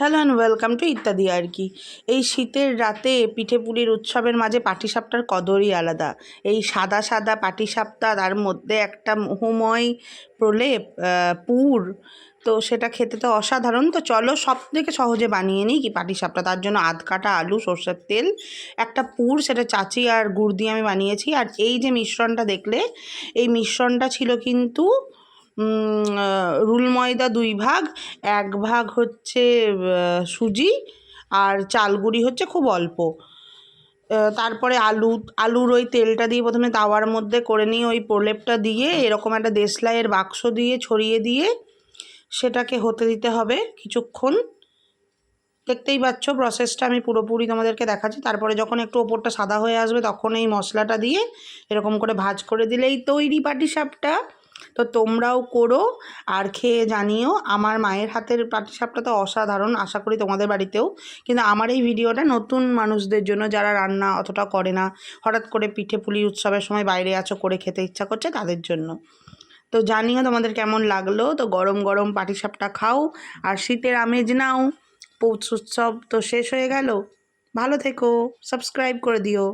Hello and welcome to ইত্যাদি আর কি। এই শীতের রাতে পিঠে পুলির উৎসবের মাঝে পাটিসাপটার কদরই আলাদা। এই সাদা সাদা পাটিসাপটা, তার মধ্যে একটা মোহময় প্রলেপ পুর, তো সেটা খেতে তো অসাধারণ। তো চলো সব থেকে সহজে বানিয়ে নিই কি পাটিসাপটা। তার জন্য আধ কাটা আলু, সর্ষের তেল, একটা পুর, সেটা চাচি আর গুড় দিয়ে আমি বানিয়েছি। আর এই যে মিশ্রণটা দেখলে, এই মিশ্রণটা ছিল কিন্তু রুল ময়দা দুই ভাগ, এক ভাগ হচ্ছে সুজি আর চালগুড়ি হচ্ছে খুব অল্প। তারপরে আলু, আলুর ওই তেলটা দিয়ে প্রথমে তাওয়ার মধ্যে করে নিয়ে ওই প্রলেপটা দিয়ে, এরকম একটা দেশলাইয়ের বাক্স দিয়ে ছড়িয়ে দিয়ে সেটাকে হতে দিতে হবে কিছুক্ষণ। দেখতেই পাচ্ছ প্রসেসটা আমি পুরোপুরি তোমাদেরকে দেখাচ্ছি। তারপরে যখন একটু ওপরটা সাদা হয়ে আসবে, তখন এই মশলাটা দিয়ে এরকম করে ভাজ করে দিলেই তৈরি পাটিসাপটা তো তোমরাও করো আর খেয়ে জানিও, আমার মায়ের হাতের পাটিসাপটা তো অসাধারণ, আশা করি তোমাদের বাড়িতেও। কিন্তু আমার এই ভিডিওটা নতুন মানুষদের জন্য যারা রান্না অতটা করে না, হঠাৎ করে পিঠে পুলি উৎসবের সময় বাইরে আছো করে খেতে ইচ্ছা করছে তাদের জন্য। তো জানিও তোমাদের কেমন লাগল, তো গরম গরম পাটিসাপটা খাও আর শীতের আমেজ নাও। পৌষ উৎসব তো শেষ হয়ে গেল, ভালো থেকো, সাবস্ক্রাইব করে দিও।